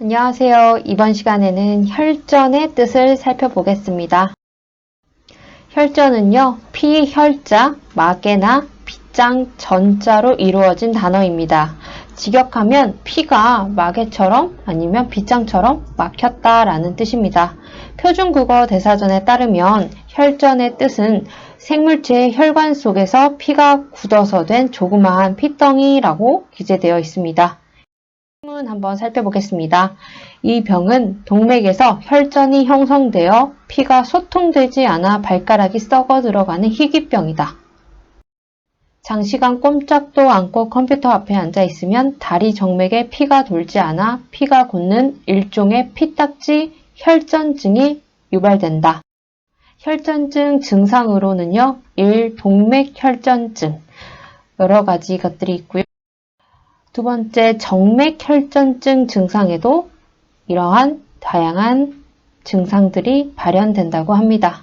안녕하세요. 이번 시간에는 혈전의 뜻을 살펴보겠습니다. 혈전은요, 피 혈자, 마개나 빗장 전자로 이루어진 단어입니다. 직역하면 피가 마개처럼 아니면 빗장처럼 막혔다라는 뜻입니다. 표준 국어 대사전에 따르면 혈전의 뜻은 생물체의 혈관 속에서 피가 굳어서 된 조그마한 피덩이라고 기재되어 있습니다. 문 한번 살펴보겠습니다. 이 병은 동맥에서 혈전이 형성되어 피가 소통되지 않아 발가락이 썩어 들어가는 희귀병이다. 장시간 꼼짝도 않고 컴퓨터 앞에 앉아 있으면 다리 정맥에 피가 돌지 않아 피가 굳는 일종의 피딱지 혈전증이 유발된다. 혈전증 증상으로는요, 1. 동맥 혈전증 여러 가지 것들이 있고요. 두 번째, 정맥혈전증 증상에도 이러한 다양한 증상들이 발현된다고 합니다.